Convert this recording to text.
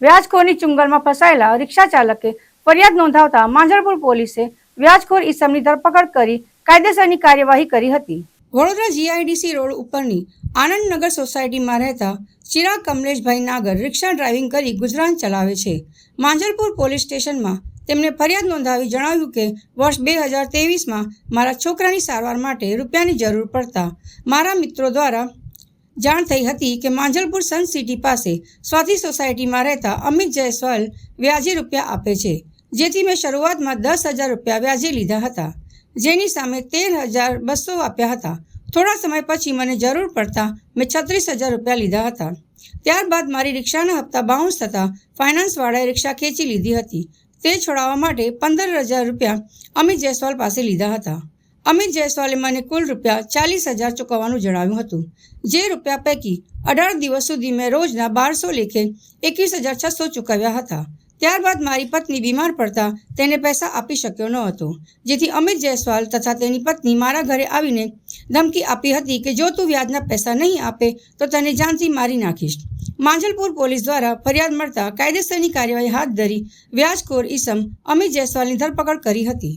વ્યાજખોરની ચુંગલમાં ફસાયેલા રિક્ષા ચાલકે ફરિયાદ નોંધાવતા માંજરપુર પોલીસે વ્યાજખોર ઈસમની ધરપકડ કરી કાયદેસરની કાર્યવાહી કરી હતી. વડોદરા જીઆઈડીસી રોડ ઉપરની આનંદનગર સોસાયટીમાં રહેતા ચિરાગ કમલેશભાઈ નાગર રિક્ષા ડ્રાઇવિંગ કરી ગુજરાન ચલાવે છે. માંજરપુર પોલીસ સ્ટેશનમાં તેમણે ફરિયાદ નોંધાવી જણાવ્યું કે, વર્ષ બે હજાર તેવીસમાં મારા છોકરાની સારવાર માટે રૂપિયાની જરૂર પડતા મારા મિત્રો દ્વારા જાણ થઈ હતી કે માંજલપુર સન સિટી પાસે સ્વાતિ સોસાયટીમાં રહેતા અમિત જયસ્વાલ વ્યાજે રૂપિયા આપે છે, જેથી મેં શરૂઆતમાં દસ હજાર રૂપિયા વ્યાજે લીધા હતા. જેની સામે તેર હજાર બસો આપ્યા હતા. થોડા સમય પછી મને જરૂર પડતા મેં છત્રીસ હજાર રૂપિયા લીધા હતા. ત્યારબાદ મારી રિક્ષાના હપ્તા બાઉન્સ થતાં ફાઇનાન્સવાળાએ રિક્ષા ખેંચી લીધી હતી. તે છોડાવવા માટે પંદર હજાર રૂપિયા અમિત જયસ્વાલ પાસે લીધા હતા. અમિત જયસ્વાલે મને કુલ રૂપિયા ચાલીસ હજાર ચૂકવવાનું જણાવ્યું હતું. જે રૂપિયા પૈકી અઢાર દિવસ સુધી મેં રોજના બારસો લેખે એકવીસ હજાર છસો ચૂકવ્યા હતા. ત્યારબાદ મારી પત્ની બીમાર પડતા તેને પૈસા આપી શક્યો ન હતો. જેથી અમિત જયસ્વાલ તથા તેની પત્ની મારા ઘરે આવીને ધમકી આપી હતી કે જો તું વ્યાજના પૈસા નહીં આપે, તો તને જાનથી મારી નાખીશ. માંજલપુર પોલીસ દ્વારા ફરિયાદ મળતા કાયદેસરની કાર્યવાહી હાથ ધરી વ્યાજખોર ઈસમ અમિત જયસ્વાલની ધરપકડ કરી હતી.